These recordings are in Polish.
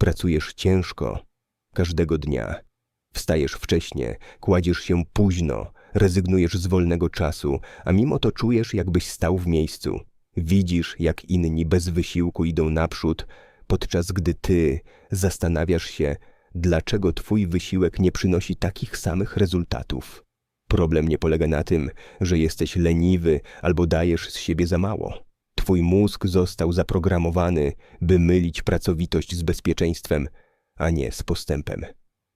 Pracujesz ciężko, każdego dnia. Wstajesz wcześnie, kładziesz się późno, rezygnujesz z wolnego czasu, a mimo to czujesz, jakbyś stał w miejscu. Widzisz, jak inni bez wysiłku idą naprzód, podczas gdy ty zastanawiasz się, dlaczego twój wysiłek nie przynosi takich samych rezultatów. Problem nie polega na tym, że jesteś leniwy albo dajesz z siebie za mało. Twój mózg został zaprogramowany, by mylić pracowitość z bezpieczeństwem, a nie z postępem.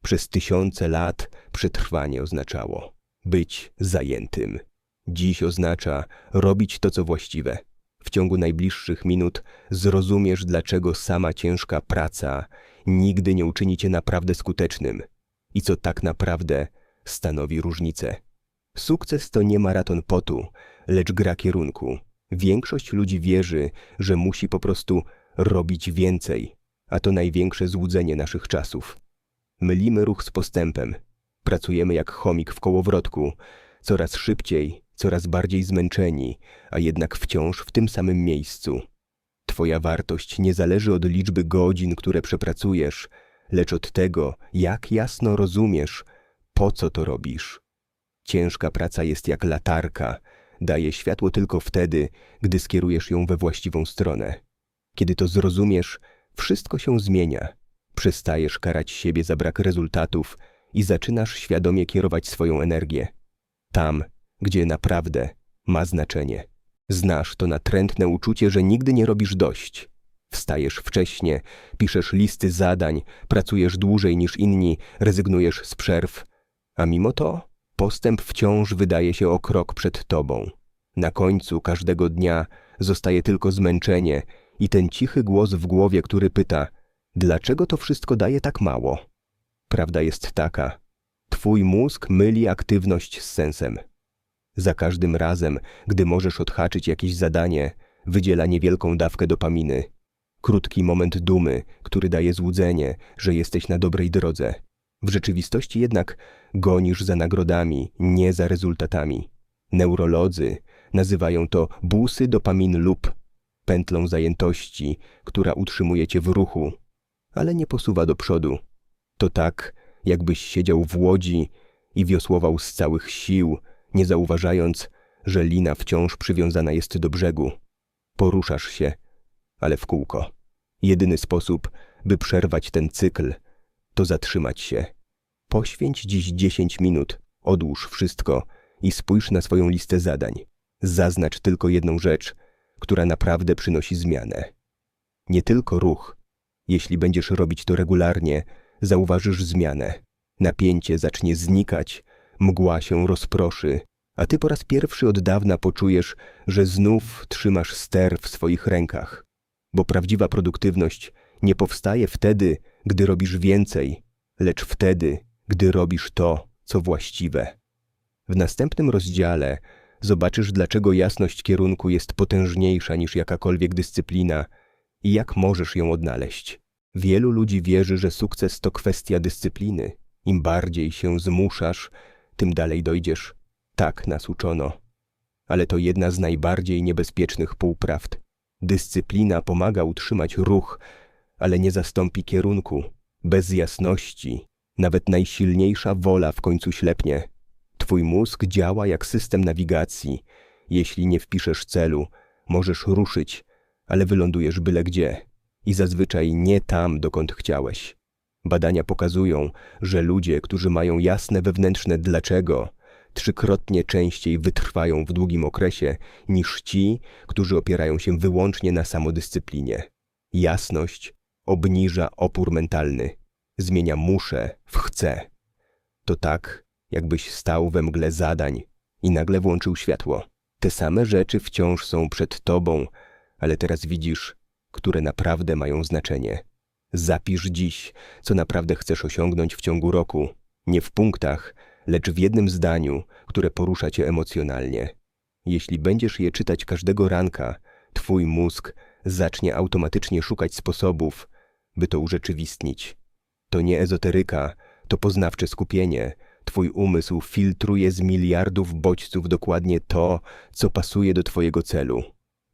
Przez tysiące lat przetrwanie oznaczało być zajętym. Dziś oznacza robić to, co właściwe. W ciągu najbliższych minut zrozumiesz, dlaczego sama ciężka praca nigdy nie uczyni cię naprawdę skutecznym i co tak naprawdę stanowi różnicę. Sukces to nie maraton potu, lecz gra kierunku. Większość ludzi wierzy, że musi po prostu robić więcej, a to największe złudzenie naszych czasów. Mylimy ruch z postępem. Pracujemy jak chomik w kołowrotku, coraz szybciej, coraz bardziej zmęczeni, a jednak wciąż w tym samym miejscu. Twoja wartość nie zależy od liczby godzin, które przepracujesz, lecz od tego, jak jasno rozumiesz, po co to robisz. Ciężka praca jest jak latarka, daje światło tylko wtedy, gdy skierujesz ją we właściwą stronę. Kiedy to zrozumiesz, wszystko się zmienia. Przestajesz karać siebie za brak rezultatów i zaczynasz świadomie kierować swoją energię. Tam, gdzie naprawdę ma znaczenie. Znasz to natrętne uczucie, że nigdy nie robisz dość. Wstajesz wcześnie, piszesz listy zadań, pracujesz dłużej niż inni, rezygnujesz z przerw, a mimo to postęp wciąż wydaje się o krok przed tobą. Na końcu każdego dnia zostaje tylko zmęczenie i ten cichy głos w głowie, który pyta: Dlaczego to wszystko daje tak mało? Prawda jest taka: Twój mózg myli aktywność z sensem. Za każdym razem, gdy możesz odhaczyć jakieś zadanie, wydziela niewielką dawkę dopaminy. Krótki moment dumy, który daje złudzenie, że jesteś na dobrej drodze. W rzeczywistości jednak gonisz za nagrodami, nie za rezultatami. Neurolodzy nazywają to busy dopamin lub pętlą zajętości, która utrzymuje cię w ruchu, ale nie posuwa do przodu. To tak, jakbyś siedział w łodzi i wiosłował z całych sił, nie zauważając, że lina wciąż przywiązana jest do brzegu. Poruszasz się, ale w kółko. Jedyny sposób, by przerwać ten cykl, to zatrzymać się. Poświęć dziś 10 minut, odłóż wszystko i spójrz na swoją listę zadań. Zaznacz tylko jedną rzecz, która naprawdę przynosi zmianę. Nie tylko ruch. Jeśli będziesz robić to regularnie, zauważysz zmianę. Napięcie zacznie znikać, mgła się rozproszy, a ty po raz pierwszy od dawna poczujesz, że znów trzymasz ster w swoich rękach. Bo prawdziwa produktywność nie powstaje wtedy, gdy robisz więcej, lecz wtedy, gdy robisz to, co właściwe. W następnym rozdziale zobaczysz, dlaczego jasność kierunku jest potężniejsza niż jakakolwiek dyscyplina i jak możesz ją odnaleźć. Wielu ludzi wierzy, że sukces to kwestia dyscypliny. Im bardziej się zmuszasz, tym dalej dojdziesz. Tak nas uczono. Ale to jedna z najbardziej niebezpiecznych półprawd. Dyscyplina pomaga utrzymać ruch, ale nie zastąpi kierunku. Bez jasności nawet najsilniejsza wola w końcu ślepnie. Twój mózg działa jak system nawigacji. Jeśli nie wpiszesz celu, możesz ruszyć, ale wylądujesz byle gdzie i zazwyczaj nie tam, dokąd chciałeś. Badania pokazują, że ludzie, którzy mają jasne wewnętrzne dlaczego, trzykrotnie częściej wytrwają w długim okresie niż ci, którzy opierają się wyłącznie na samodyscyplinie. Jasność obniża opór mentalny, zmienia muszę w chcę. To tak, jakbyś stał we mgle zadań i nagle włączył światło. Te same rzeczy wciąż są przed tobą, ale teraz widzisz, które naprawdę mają znaczenie. Zapisz dziś, co naprawdę chcesz osiągnąć w ciągu roku, nie w punktach, lecz w jednym zdaniu, które porusza cię emocjonalnie. Jeśli będziesz je czytać każdego ranka, twój mózg zacznie automatycznie szukać sposobów, by to urzeczywistnić. To nie ezoteryka, to poznawcze skupienie. Twój umysł filtruje z miliardów bodźców dokładnie to, co pasuje do twojego celu.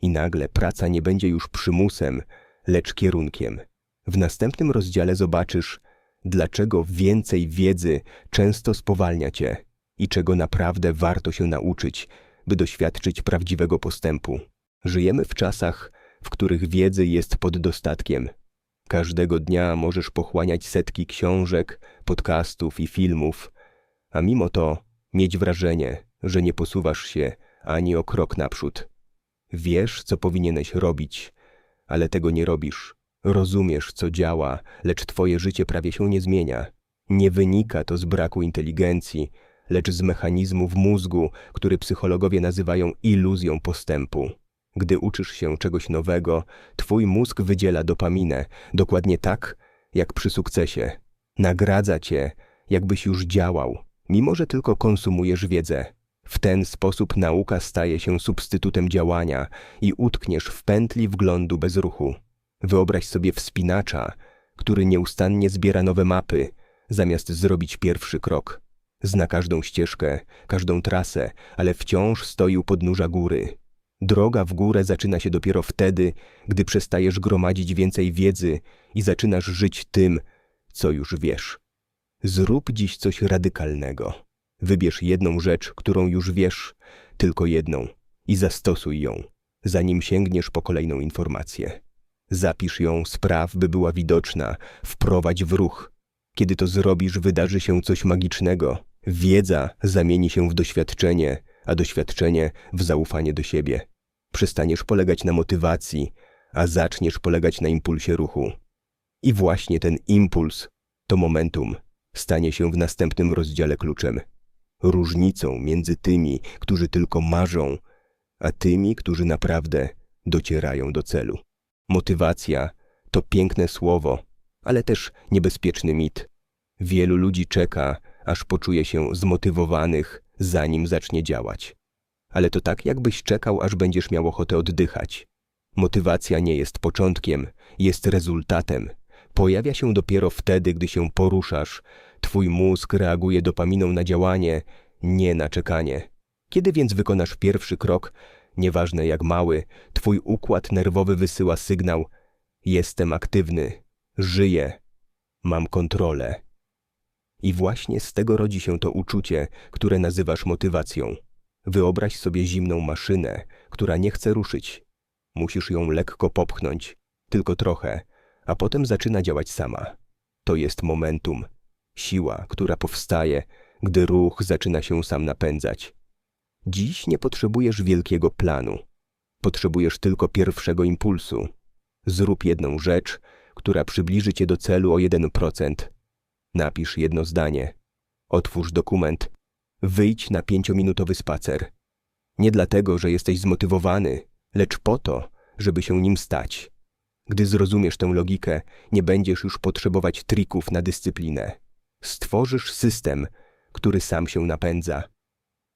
I nagle praca nie będzie już przymusem, lecz kierunkiem. W następnym rozdziale zobaczysz, dlaczego więcej wiedzy często spowalnia cię i czego naprawdę warto się nauczyć, by doświadczyć prawdziwego postępu. Żyjemy w czasach, w których wiedzy jest pod dostatkiem. Każdego dnia możesz pochłaniać setki książek, podcastów i filmów, a mimo to mieć wrażenie, że nie posuwasz się ani o krok naprzód. Wiesz, co powinieneś robić, ale tego nie robisz. Rozumiesz, co działa, lecz twoje życie prawie się nie zmienia. Nie wynika to z braku inteligencji, lecz z mechanizmu w mózgu, który psychologowie nazywają iluzją postępu. Gdy uczysz się czegoś nowego, twój mózg wydziela dopaminę, dokładnie tak, jak przy sukcesie. Nagradza cię, jakbyś już działał, mimo że tylko konsumujesz wiedzę. W ten sposób nauka staje się substytutem działania i utkniesz w pętli wglądu bez ruchu. Wyobraź sobie wspinacza, który nieustannie zbiera nowe mapy, zamiast zrobić pierwszy krok. Zna każdą ścieżkę, każdą trasę, ale wciąż stoi u podnóża góry. Droga w górę zaczyna się dopiero wtedy, gdy przestajesz gromadzić więcej wiedzy i zaczynasz żyć tym, co już wiesz. Zrób dziś coś radykalnego. Wybierz jedną rzecz, którą już wiesz, tylko jedną, i zastosuj ją, zanim sięgniesz po kolejną informację. Zapisz ją, spraw, by była widoczna, wprowadź w ruch. Kiedy to zrobisz, wydarzy się coś magicznego. Wiedza zamieni się w doświadczenie, a doświadczenie w zaufanie do siebie. Przestaniesz polegać na motywacji, a zaczniesz polegać na impulsie ruchu. I właśnie ten impuls, to momentum, stanie się w następnym rozdziale kluczem. Różnicą między tymi, którzy tylko marzą, a tymi, którzy naprawdę docierają do celu. Motywacja to piękne słowo, ale też niebezpieczny mit. Wielu ludzi czeka, aż poczuje się zmotywowanych, zanim zacznie działać. Ale to tak, jakbyś czekał, aż będziesz miał ochotę oddychać. Motywacja nie jest początkiem, jest rezultatem. Pojawia się dopiero wtedy, gdy się poruszasz. Twój mózg reaguje dopaminą na działanie, nie na czekanie. Kiedy więc wykonasz pierwszy krok, nieważne jak mały, twój układ nerwowy wysyła sygnał: Jestem aktywny, żyję, mam kontrolę. I właśnie z tego rodzi się to uczucie, które nazywasz motywacją. Wyobraź sobie zimną maszynę, która nie chce ruszyć. Musisz ją lekko popchnąć, tylko trochę, a potem zaczyna działać sama. To jest momentum, siła, która powstaje, gdy ruch zaczyna się sam napędzać. Dziś nie potrzebujesz wielkiego planu. Potrzebujesz tylko pierwszego impulsu. Zrób jedną rzecz, która przybliży cię do celu o 1%. Napisz jedno zdanie. Otwórz dokument. Wyjdź na pięciominutowy spacer. Nie dlatego, że jesteś zmotywowany, lecz po to, żeby się nim stać. Gdy zrozumiesz tę logikę, nie będziesz już potrzebować trików na dyscyplinę. Stworzysz system, który sam się napędza.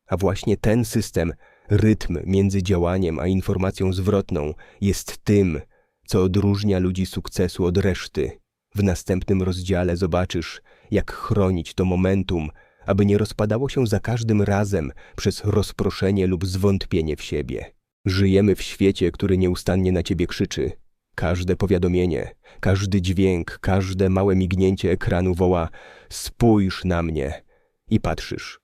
A właśnie ten system, rytm między działaniem a informacją zwrotną, jest tym, co odróżnia ludzi sukcesu od reszty. W następnym rozdziale zobaczysz, jak chronić to momentum, aby nie rozpadało się za każdym razem przez rozproszenie lub zwątpienie w siebie. Żyjemy w świecie, który nieustannie na ciebie krzyczy. Każde powiadomienie, każdy dźwięk, każde małe mignięcie ekranu woła: Spójrz na mnie! I patrzysz.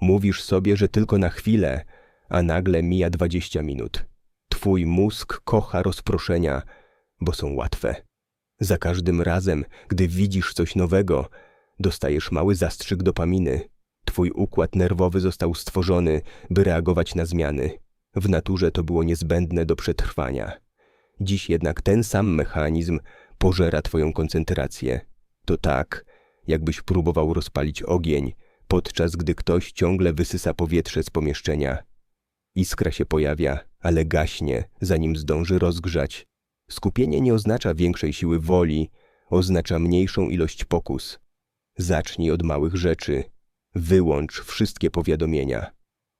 Mówisz sobie, że tylko na chwilę, a nagle mija dwadzieścia minut. Twój mózg kocha rozproszenia, bo są łatwe. Za każdym razem, gdy widzisz coś nowego, dostajesz mały zastrzyk dopaminy. Twój układ nerwowy został stworzony, by reagować na zmiany. W naturze to było niezbędne do przetrwania. Dziś jednak ten sam mechanizm pożera twoją koncentrację. To tak, jakbyś próbował rozpalić ogień, podczas gdy ktoś ciągle wysysa powietrze z pomieszczenia. Iskra się pojawia, ale gaśnie, zanim zdąży rozgrzać. Skupienie nie oznacza większej siły woli, oznacza mniejszą ilość pokus. Zacznij od małych rzeczy. Wyłącz wszystkie powiadomienia.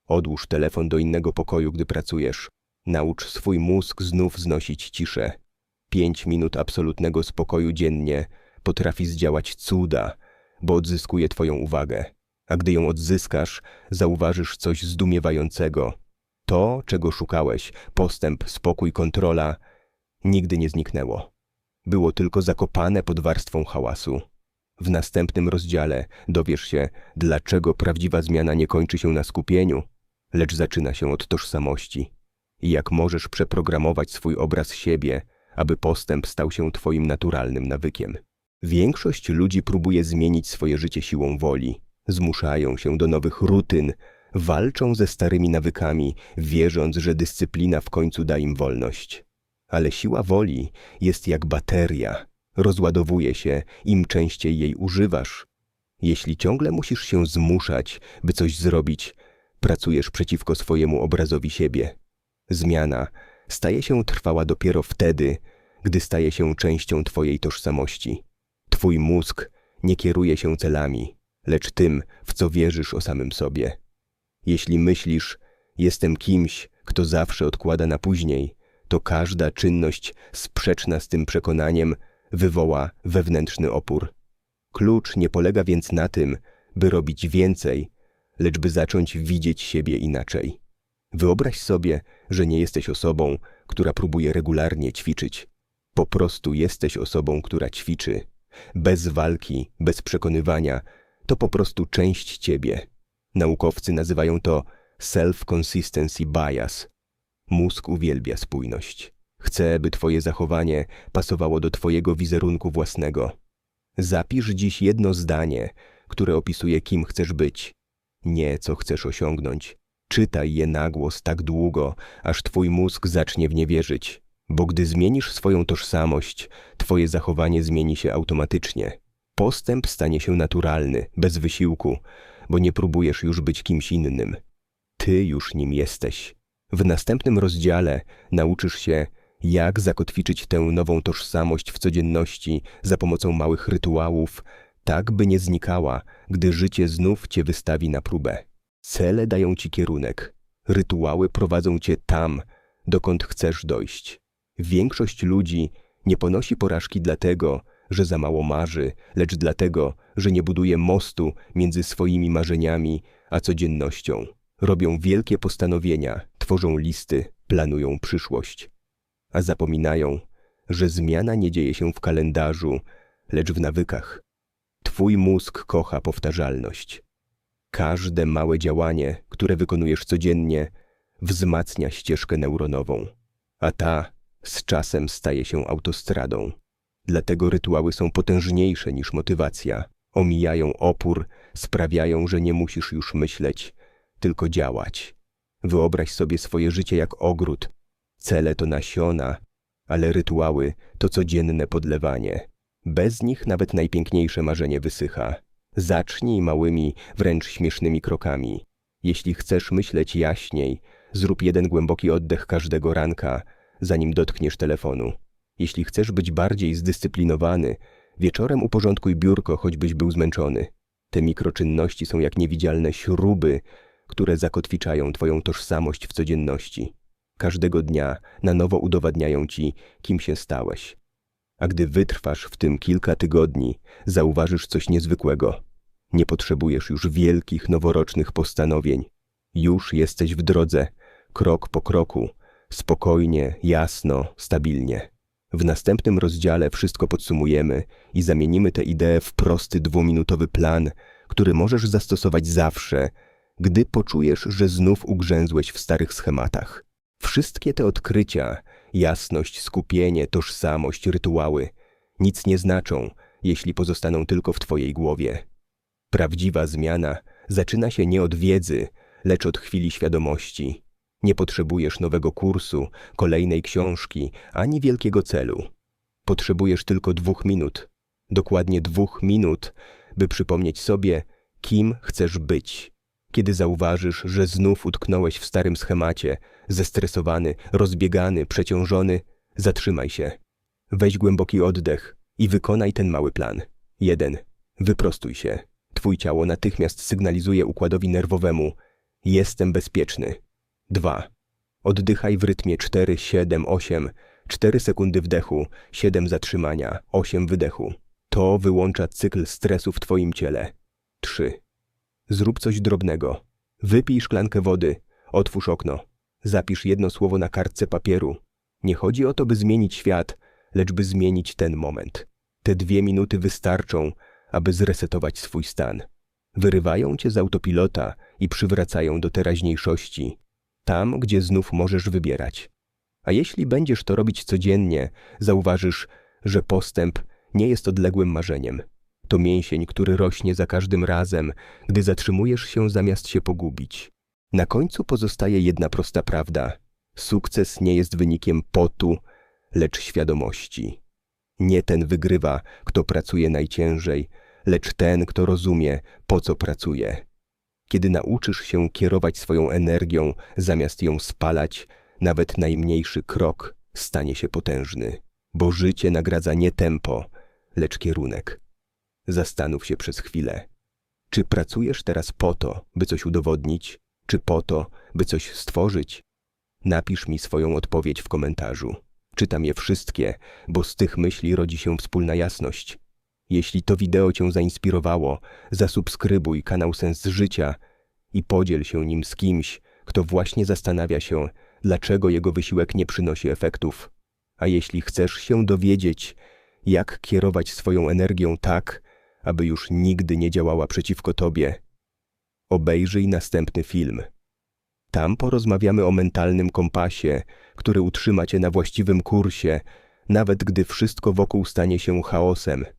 Odłóż telefon do innego pokoju, gdy pracujesz. Naucz swój mózg znów znosić ciszę. Pięć minut absolutnego spokoju dziennie potrafi zdziałać cuda, bo odzyskuje Twoją uwagę. A gdy ją odzyskasz, zauważysz coś zdumiewającego. To, czego szukałeś, postęp, spokój, kontrola, nigdy nie zniknęło. było tylko zakopane pod warstwą hałasu. W następnym rozdziale dowiesz się, dlaczego prawdziwa zmiana nie kończy się na skupieniu, lecz zaczyna się od tożsamości i jak możesz przeprogramować swój obraz siebie, aby postęp stał się twoim naturalnym nawykiem. Większość ludzi próbuje zmienić swoje życie siłą woli, zmuszają się do nowych rutyn, walczą ze starymi nawykami, wierząc, że dyscyplina w końcu da im wolność. Ale siła woli jest jak bateria, rozładowuje się, im częściej jej używasz. Jeśli ciągle musisz się zmuszać, by coś zrobić, pracujesz przeciwko swojemu obrazowi siebie. Zmiana staje się trwała dopiero wtedy, gdy staje się częścią Twojej tożsamości. Twój mózg nie kieruje się celami, lecz tym, w co wierzysz o samym sobie. Jeśli myślisz, jestem kimś, kto zawsze odkłada na później, to każda czynność sprzeczna z tym przekonaniem wywoła wewnętrzny opór. Klucz nie polega więc na tym, by robić więcej, lecz by zacząć widzieć siebie inaczej. Wyobraź sobie, że nie jesteś osobą, która próbuje regularnie ćwiczyć. Po prostu jesteś osobą, która ćwiczy. Bez walki, bez przekonywania, to po prostu część ciebie. Naukowcy nazywają to self-consistency bias. Mózg uwielbia spójność. Chce, by twoje zachowanie pasowało do twojego wizerunku własnego. Zapisz dziś jedno zdanie, które opisuje, kim chcesz być, nie co chcesz osiągnąć. Czytaj je na głos tak długo, aż twój mózg zacznie w nie wierzyć, bo gdy zmienisz swoją tożsamość, twoje zachowanie zmieni się automatycznie. Postęp stanie się naturalny, bez wysiłku, bo nie próbujesz już być kimś innym. Ty już nim jesteś. W następnym rozdziale nauczysz się, jak zakotwiczyć tę nową tożsamość w codzienności za pomocą małych rytuałów, tak by nie znikała, gdy życie znów cię wystawi na próbę. Cele dają ci kierunek, rytuały prowadzą cię tam, dokąd chcesz dojść. Większość ludzi nie ponosi porażki dlatego, że za mało marzy, lecz dlatego, że nie buduje mostu między swoimi marzeniami a codziennością. Robią wielkie postanowienia, tworzą listy, planują przyszłość. A zapominają, że zmiana nie dzieje się w kalendarzu, lecz w nawykach. Twój mózg kocha powtarzalność. Każde małe działanie, które wykonujesz codziennie, wzmacnia ścieżkę neuronową, a ta z czasem staje się autostradą. Dlatego rytuały są potężniejsze niż motywacja. Omijają opór, sprawiają, że nie musisz już myśleć, tylko działać. Wyobraź sobie swoje życie jak ogród. Cele to nasiona, ale rytuały to codzienne podlewanie. Bez nich nawet najpiękniejsze marzenie wysycha. Zacznij małymi, wręcz śmiesznymi krokami. Jeśli chcesz myśleć jaśniej, zrób jeden głęboki oddech każdego ranka, zanim dotkniesz telefonu. Jeśli chcesz być bardziej zdyscyplinowany, wieczorem uporządkuj biurko, choćbyś był zmęczony. Te mikroczynności są jak niewidzialne śruby, które zakotwiczają Twoją tożsamość w codzienności. Każdego dnia na nowo udowadniają Ci, kim się stałeś. A gdy wytrwasz w tym kilka tygodni, zauważysz coś niezwykłego. Nie potrzebujesz już wielkich, noworocznych postanowień. Już jesteś w drodze, krok po kroku, spokojnie, jasno, stabilnie. W następnym rozdziale wszystko podsumujemy i zamienimy tę ideę w prosty dwuminutowy plan, który możesz zastosować zawsze, gdy poczujesz, że znów ugrzęzłeś w starych schematach. Wszystkie te odkrycia, jasność, skupienie, tożsamość, rytuały, nic nie znaczą, jeśli pozostaną tylko w Twojej głowie. Prawdziwa zmiana zaczyna się nie od wiedzy, lecz od chwili świadomości. Nie potrzebujesz nowego kursu, kolejnej książki, ani wielkiego celu. Potrzebujesz tylko dwóch minut, dokładnie dwóch minut, by przypomnieć sobie, kim chcesz być. Kiedy zauważysz, że znów utknąłeś w starym schemacie, zestresowany, rozbiegany, przeciążony, zatrzymaj się. Weź głęboki oddech i wykonaj ten mały plan. 1. Wyprostuj się. Twój ciało natychmiast sygnalizuje układowi nerwowemu: Jestem bezpieczny. 2. Oddychaj w rytmie 4, 7, 8, 4 sekundy wdechu, 7 zatrzymania, 8 wydechu. To wyłącza cykl stresu w Twoim ciele. 3. Zrób coś drobnego. Wypij szklankę wody, otwórz okno. Zapisz jedno słowo na kartce papieru. Nie chodzi o to, by zmienić świat, lecz by zmienić ten moment. Te dwie minuty wystarczą, aby zresetować swój stan. Wyrywają cię z autopilota i przywracają do teraźniejszości, tam, gdzie znów możesz wybierać. A jeśli będziesz to robić codziennie, zauważysz, że postęp nie jest odległym marzeniem. To mięsień, który rośnie za każdym razem, gdy zatrzymujesz się zamiast się pogubić. Na końcu pozostaje jedna prosta prawda. Sukces nie jest wynikiem potu, lecz świadomości. Nie ten wygrywa, kto pracuje najciężej, lecz ten, kto rozumie, po co pracuje. Kiedy nauczysz się kierować swoją energią, zamiast ją spalać, nawet najmniejszy krok stanie się potężny, bo życie nagradza nie tempo, lecz kierunek. Zastanów się przez chwilę. Czy pracujesz teraz po to, by coś udowodnić, czy po to, by coś stworzyć? Napisz mi swoją odpowiedź w komentarzu. Czytam je wszystkie, bo z tych myśli rodzi się wspólna jasność. Jeśli to wideo Cię zainspirowało, zasubskrybuj kanał Sens Życia i podziel się nim z kimś, kto właśnie zastanawia się, dlaczego jego wysiłek nie przynosi efektów. A jeśli chcesz się dowiedzieć, jak kierować swoją energią tak, aby już nigdy nie działała przeciwko Tobie, obejrzyj następny film. Tam porozmawiamy o mentalnym kompasie, który utrzyma Cię na właściwym kursie, nawet gdy wszystko wokół stanie się chaosem –